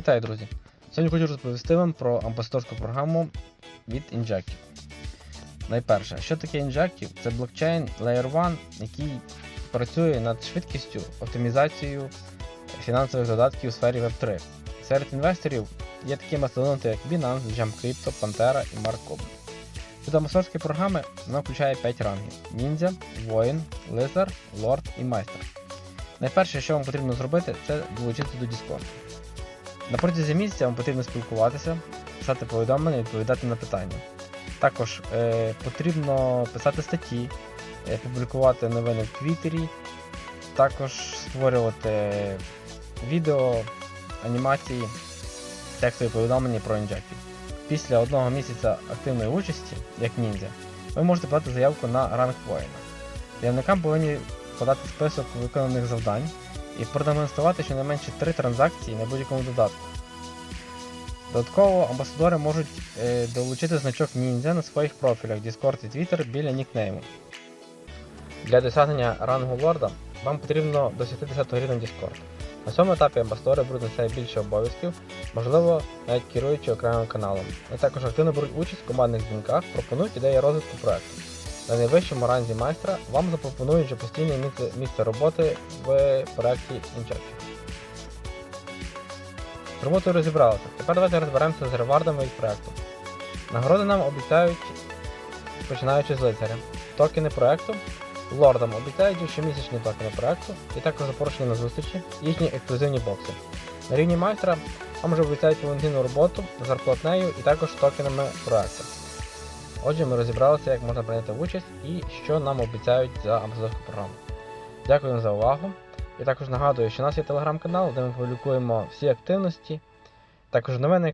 Вітаю, друзі! Сьогодні хочу розповісти вам про амбасадорську програму від Injective. Найперше, що таке Injective? Це блокчейн Layer 1, який працює над швидкістю, оптимізацією фінансових додатків у сфері Web3. Серед інвесторів є такі мастодонти, як Binance, Jump Crypto, Pantera і Markov. Від амбасадорської програми вона включає 5 рангів: Ніндзя, Воїн, Лизар, Лорд і Майстер. Найперше, що вам потрібно зробити, це долучитися до Discord. На протязі місяця вам потрібно спілкуватися, писати повідомлення, відповідати на питання. Також е, потрібно писати статті, е, публікувати новини в Твіттері, також створювати відео, анімації, текстові повідомлення про інжектів. Після одного місяця активної участі, як ніндзя, ви можете подати заявку на ранг воїна. Заявникам повинні подати список виконаних завдань і продемонструвати щонайменше 3 транзакції на будь-якому додатку. Додатково амбасадори можуть е, долучити значок ніндзя на своїх профілях Discord і Twitter біля нікнейму. Для досягнення рангу лорда вам потрібно досягти 10 рівня Discord. На цьому етапі амбасадори беруть на себе більше обов'язків, можливо, навіть керуючи окремим каналом. Вони також активно беруть участь в командних дзвінках, пропонують ідеї розвитку проекту. На найвищому ранзі майстра вам запропонують вже постійне місце, місце роботи в проєкті Injective. З роботою розібралися. Тепер давайте розберемося з ревардами від проєкту. Нагороди нам обіцяють, починаючи з лицаря. Токени проєкту. Лордам обіцяють щомісячні токени проєкту і також запрошення на зустрічі, їхні ексклюзивні бокси. На рівні майстра вам вже обіцяють повноцінну роботу, зарплатнею і також токенами проєкту. Отже, ми розібралися, як можна прийняти участь і що нам обіцяють за амбасадорську програму. Дякую за увагу. І також нагадую, що у нас є телеграм-канал, де ми публікуємо всі активності, також новини,